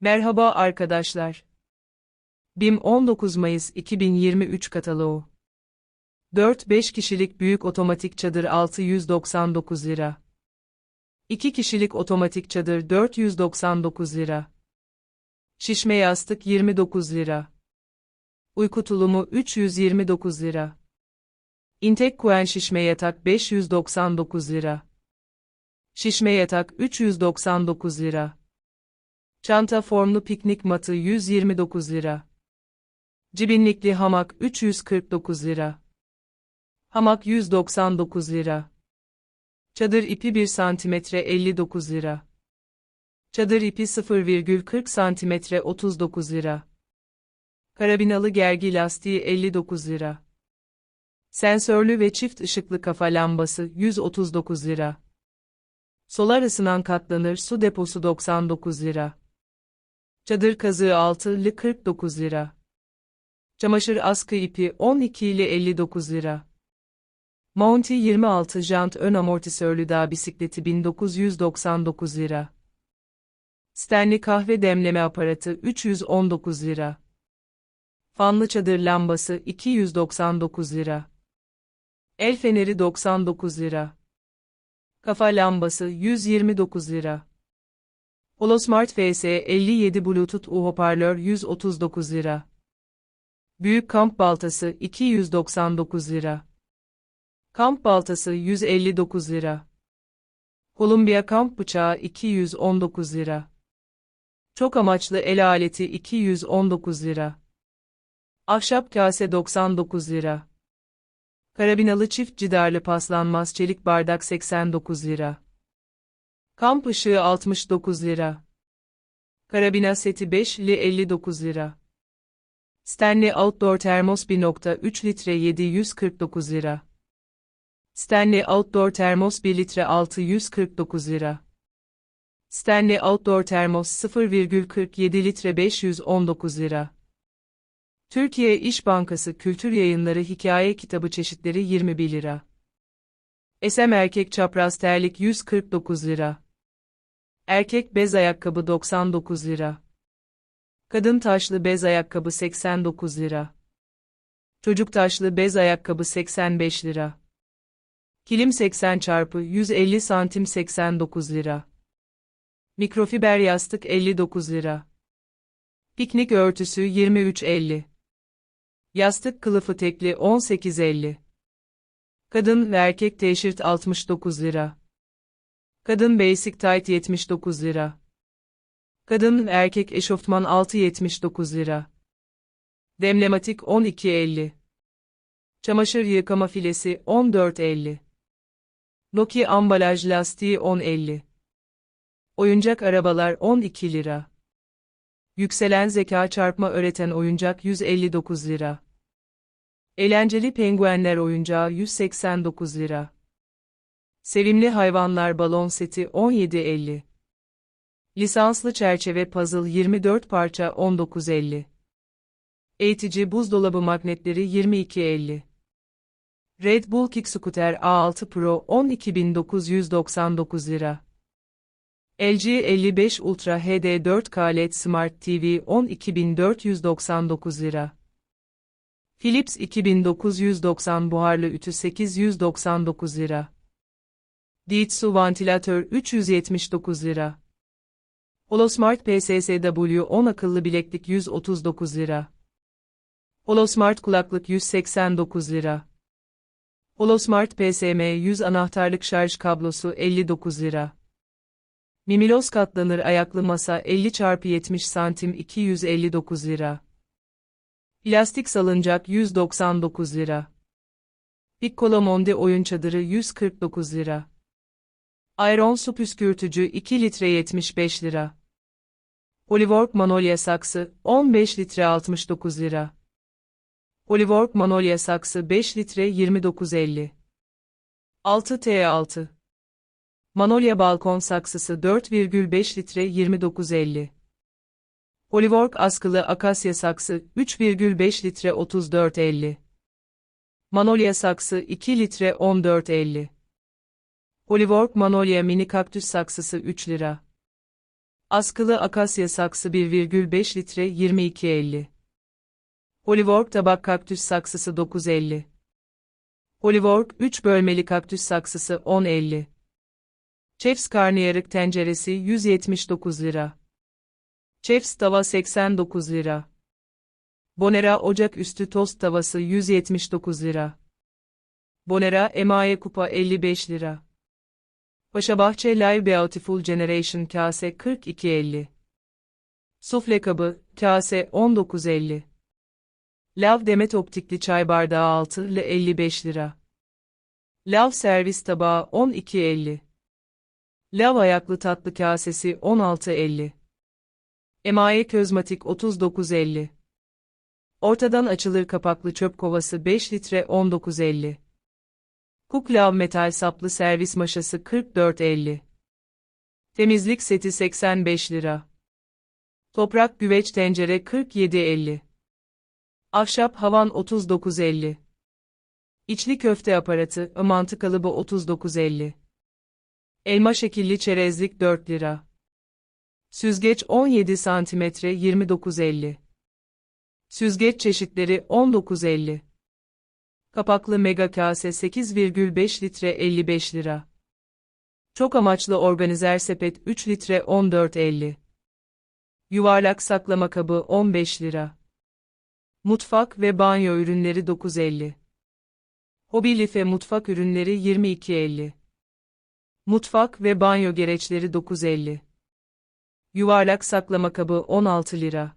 Merhaba arkadaşlar. BİM 19 Mayıs 2023 kataloğu. 4-5 kişilik büyük otomatik çadır 699 lira. 2 kişilik otomatik çadır 499 lira. Şişme yastık 29 lira. Uyku tulumu 329 lira. İntek kuen şişme yatak 599 lira. Şişme yatak 399 lira. Çanta formlu piknik matı 129 lira. Cibinlikli hamak 349 lira. Hamak 199 lira. Çadır ipi 1 cm 59 lira. Çadır ipi 0,40 cm 39 lira. Karabinalı gergi lastiği 59 lira. Sensörlü ve çift ışıklı kafa lambası 139 lira. Solar ısınan katlanır su deposu 99 lira. Çadır kazığı altılı 49 lira. Çamaşır askı ipi 12 ile 59 lira. Monty 26 jant ön amortisörlü dağ bisikleti 1999 lira. Stanley kahve demleme aparatı 319 lira. Fanlı çadır lambası 299 lira. El feneri 99 lira. Kafa lambası 129 lira. Holosmart FS 57 Bluetooth U hoparlör 139 lira. Büyük kamp baltası 299 lira. Kamp baltası 159 lira. Columbia kamp bıçağı 219 lira. Çok amaçlı el aleti 219 lira. Ahşap kase 99 lira. Karabinalı çift cidarlı paslanmaz çelik bardak 89 lira. Kamp ışığı 69 lira. Karabina seti 5 li 59 lira. Stanley Outdoor Termos 1.3 litre 749 lira. Stanley Outdoor Termos 1 litre 649 lira. Stanley Outdoor Termos 0,47 litre 519 lira. Türkiye İş Bankası Kültür Yayınları Hikaye Kitabı çeşitleri 21 lira. SM Erkek Çapraz Terlik 149 lira. Erkek bez ayakkabı 99 lira. Kadın taşlı bez ayakkabı 89 lira. Çocuk taşlı bez ayakkabı 85 lira. Kilim 80 çarpı 150 santim 89 lira. Mikrofiber yastık 59 lira. Piknik örtüsü 23.50. Yastık kılıfı tekli 18.50. Kadın ve erkek teşhirt 69 lira. Kadın basic tight 79 lira. Kadın erkek eşofman 6.79 lira. Demlematik 12.50. Çamaşır yıkama filesi 14.50. Nokia ambalaj lastiği 10.50. Oyuncak arabalar 12 lira. Yükselen zeka çarpma öğreten oyuncak 159 lira. Eğlenceli penguenler oyuncağı 189 lira. Sevimli hayvanlar balon seti 17.50. Lisanslı çerçeve puzzle 24 parça 19.50. Eğitici buzdolabı magnetleri 22.50. Red Bull Kick Scooter A6 Pro 12.999 lira. LG 55 Ultra HD 4K LED Smart TV 12.499 lira. Philips 2990 buharlı ütü 899 lira. Dietsu vantilatör 379 lira. Holosmart PSSW 10 akıllı bileklik 139 lira. Holosmart kulaklık 189 lira. Holosmart PSM 100 anahtarlık şarj kablosu 59 lira. Mimilos katlanır ayaklı masa 50 x 70 santim 259 lira. Plastik salıncak 199 lira. Piccolo Monde oyun çadırı 149 lira. Iron su püskürtücü 2 litre 75 lira. Polywork Manolya saksı 15 litre 69 lira. Polywork Manolya saksı 5 litre 29.50. 6T6 Manolya balkon saksısı 4,5 litre 29.50. Polywork askılı akasya saksı 3,5 litre 34.50. Manolya saksı 2 litre 14.50. Polywork Manolya mini kaktüs saksısı 3 lira. Askılı akasya saksı 1,5 litre 22.50. Polywork tabak kaktüs saksısı 9.50. Polywork 3 bölmeli kaktüs saksısı 10.50. Chef's karnıyarık tenceresi 179 lira. Chef's tava 89 lira. Bonera ocak üstü tost tavası 179 lira. Bonera emaye kupa 55 lira. Paşabahçe Live Beautiful Generation kase 42.50. Sufle kabı, kase 19.50. Lav Demet optikli çay bardağı 6 ile 55 lira. Lav servis tabağı 12.50. Lav ayaklı tatlı kasesi 16.50. Emaye közmatik 39.50. Ortadan açılır kapaklı çöp kovası 5 litre 19.50. Cook Lav metal saplı servis maşası 44.50. Temizlik seti 85 lira. Toprak güveç tencere 47.50. Ahşap havan 39.50. İçli köfte aparatı, mantı kalıbı 39.50. Elma şekilli çerezlik 4 lira. Süzgeç 17 cm 29.50. Süzgeç çeşitleri 19.50. Kapaklı mega kase 8,5 litre 55 lira. Çok amaçlı organizer sepet 3 litre 14.50. Yuvarlak saklama kabı 15 lira. Mutfak ve banyo ürünleri 9.50. Hobi life mutfak ürünleri 22.50. Mutfak ve banyo gereçleri 9.50. Yuvarlak saklama kabı 16 lira.